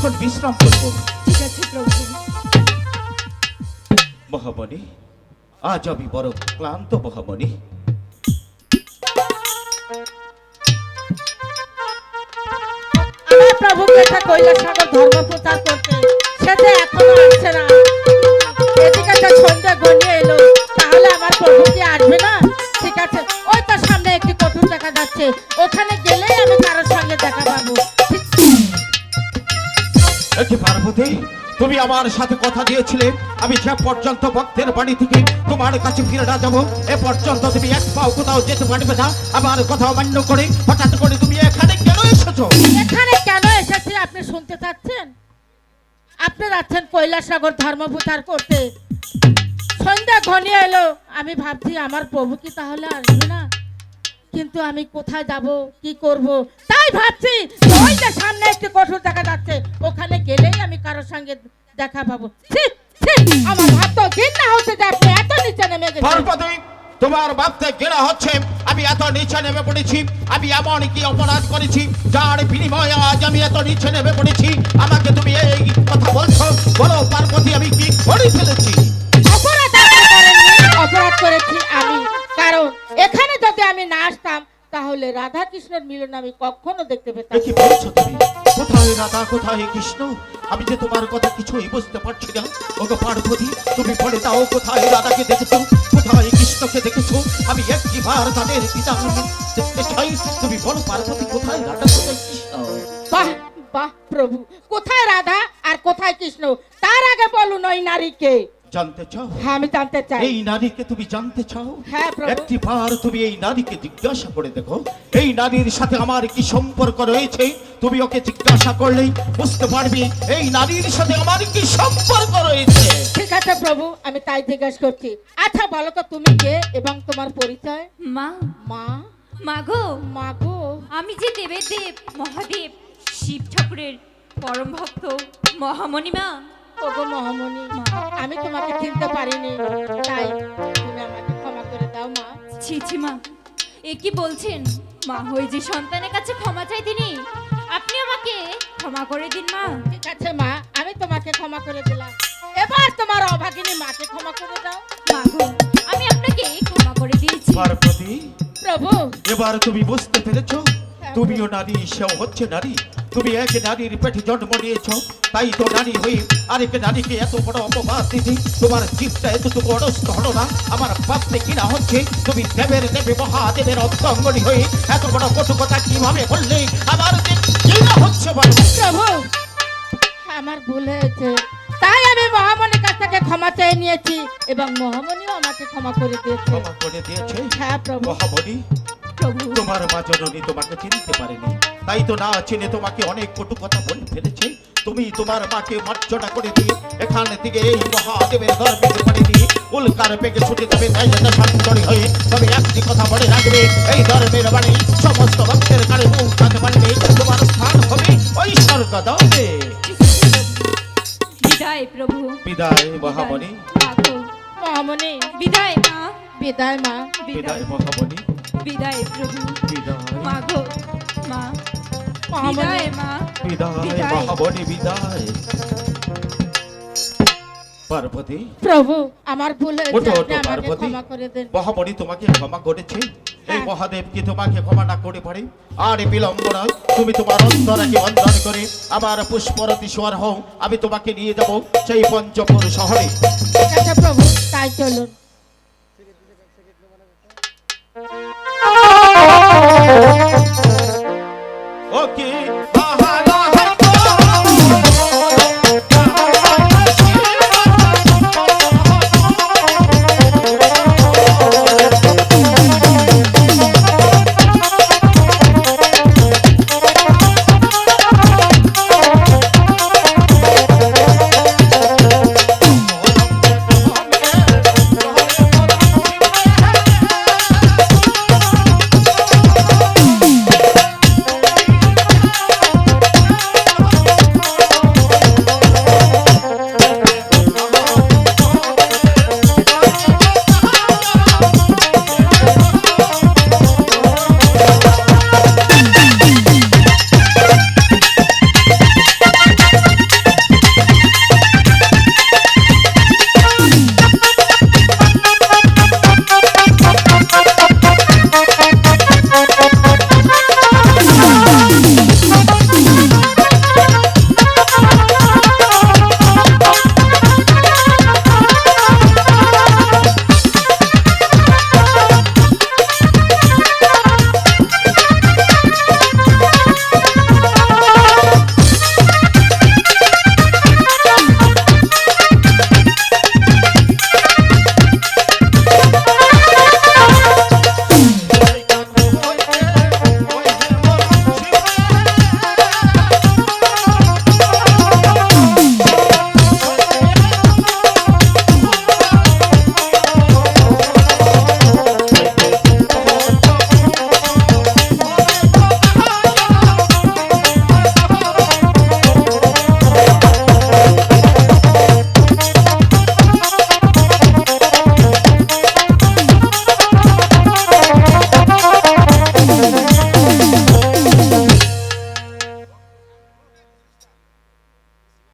কিছুক্ষণ বিশ্রাম করব। ঠিক আছে প্রভু। মহামণি আজ আমি বড় ক্লান্ত মহামণি। প্রভুকে একটা কৈলাসাগর ধর্ম প্রচার করতে সেটা এখনও আসছে না। এদিকে তো সন্ধ্যা গনিয়ে এলো তাহলে আমার প্রভু কি আসবে না? ঠিক আছে ওই তো সামনে একটি কঠোর দেখা যাচ্ছে। ওখানে গেলেই আমি কারোর পার্বতী তুমি আমার সাথে কথা দিয়েছিলে। আমি যে পর্যন্ত ভক্তের বাড়ি থেকে তোমার কাছে ফিরে না যাব। এ পর্যন্ত তুমি এক পাও কোথাও যেতে পারবে না। আমার কথা অমান্য করে হঠাৎ করে তুমি এখানে কেন এসেছ? এখানে কেন এসেছি আপনি শুনতে চাচ্ছেন? আপনি যাচ্ছেন কৈলাসাগর ধর্ম প্রচার করতে। সন্ধ্যা ঘনিয়ে এলো। আমি ভাবছি, আমার প্রভু কি তাহলে আসবে না? কিন্তু আমি কোথায় যাব, কি করব? তাই ভাবছি, ওই যে সামনে একটি পাবো। আমার তো ঘৃণা এত নিচে নেমে তোমার ভাবতে ঘৃণা হচ্ছে আমি এত নিচে নেমে পড়েছি আমি এমন কি অপরাধ করেছি যার বিনিময়ে আজ আমি এত নিচে নেমে পড়েছি আমাকে তুমি এই কথা বলছো বলো পার্বতী আমি কি করে ফেলেছি অপরাধ করেছি আমি। কারণ এখানে যদি আমি না আসতাম তাহলে রাধা কৃষ্ণের মিলন আমি কখনো দেখতে পেতাম কি বলছো তুমি? কোথায় রাধা কোথায় কৃষ্ণ? আমি যে তোমার কথা কিছুই বুঝতে পারছি না। ওগো পার্বতী তুমি বলে দাও কোথায় রাধাকে দেখেছ? কোথায় কৃষ্ণকে দেখেছ? আমি একটি বার তাদের পিতা দেখতে চাই। তুমি বলো পার্বতী কোথায় রাধা কোথায় কৃষ্ণ? বাহ বাহ প্রভু। কোথায় রাধা আর কোথায় কৃষ্ণ? তার আগে বলুন ওই নারীকে। জানতে চাও? হ্যাঁ আমি জানতে চাই। এই নারীকে তুমি জানতে চাও? হ্যাঁ প্রভু। একটি বার তুমি এই নারীকে জিজ্ঞাসা করে দেখো। এই নারীর সাথে আমার কি সম্পর্ক রয়েছে? তুমি ওকে জিজ্ঞাসা করলেই বুঝতে পারবি এই নারীর সাথে আমার কি সম্পর্ক রয়েছে। ঠিক আছে প্রভু আমি তাই জিজ্ঞেস করছি। আচ্ছা বলো তো তুমি কে এবং তোমার পরিচয়? মা। মা? মাগো মা গো। আমি যে দেবের দেব মহাদেব শিব ঠাকুরের পরম ভক্ত মহামণিমা ওগো মহামণি আমি তোমাকে চিনতে পারিনি। তাই তুমি আমাকে ক্ষমা করে দাও মা। ছি ছি মা। এ কি বলছেন? মা হয়ে যে সন্তানের কাছে ক্ষমা চাই তিনি? আমাকে ক্ষমা করে দিন মা। ঠিক আছে মা। আমি তোমাকে ক্ষমা করে দিলাম। এবার তোমার অভাগিনী মাকে ক্ষমা করে দাও। মাগো আমি আপনাকে ক্ষমা করে দিয়েছি। পার্বতী প্রভু। এবার তুমি বুঝতে পেরেছ তুমিও নারী সেও হচ্ছে নারী। তুমি এক নারীর পেটে জন্ম নিয়েছ তাই তো নারী হয়ে আরেক নারীকে এত বড় অপবাদ দিতে তোমার জীবটা এতটুকু অনস্ত হলো না। আমার ভাবতে কিনা হচ্ছে তুমি দেবের দেবে মহাদেবের অঙ্গনী হয়ে এত বড় কটু কথা কীভাবে বললে? আমার যে বলো প্রভু আমার ভুল হয়েছে। তাই আমি মহামণির কাছ থেকে ক্ষমা চেয়ে নিয়েছি এবং মহামণিও আমাকে ক্ষমা করে দিয়েছে। ক্ষমা করে দিয়েছে। হ্যাঁ প্রভু। মহামণি প্রভু। তোমার মা জননী তোমাকে চিনতে পারেনি। তাই তো না চিনে তোমাকে অনেক কটু কথা বলে ফেলেছে। তুমি তোমার মাকে মার্জনা করে দিয়ে এখান থেকে এই মহাদেবের ধর্মের বাড়ি দিয়ে উল্কার পেকে ছুটে যাবে। তাই যাতে শান্তরি হয়ে তবে একটি কথা বলে রাখবে। এই ধর্মের বাড়ি সমস্ত ভক্তের পারবে তোমার ওই বিদায় প্রভু। বিদায় মহামণি। মহামণি। বিদায় মা। বিদায় মা। বিদায় বিদায় মহামণি। বিদায় প্রভু। বিদায়। মাগো মা। বিদায় মা। বিদায় বিদায়। মহামণি বিদায়। পার্বতী। প্রভু আমার ভুল হয়েছে আপনি আমাকে ক্ষমা করে দেন। মহামণি তোমাকে ক্ষমা করেছে। এই। মহাদেব কি তোমাকে ক্ষমাটা করে পারে আর বিলম্ব নয় তুমি তোমার অন্তরাকে বন্ধন করে আবার পুষ্পরতি সোয়ার হও আমি তোমাকে নিয়ে যাব সেই পঞ্চপুর শহরে ঠিক প্রভু তাই চলুন ও কি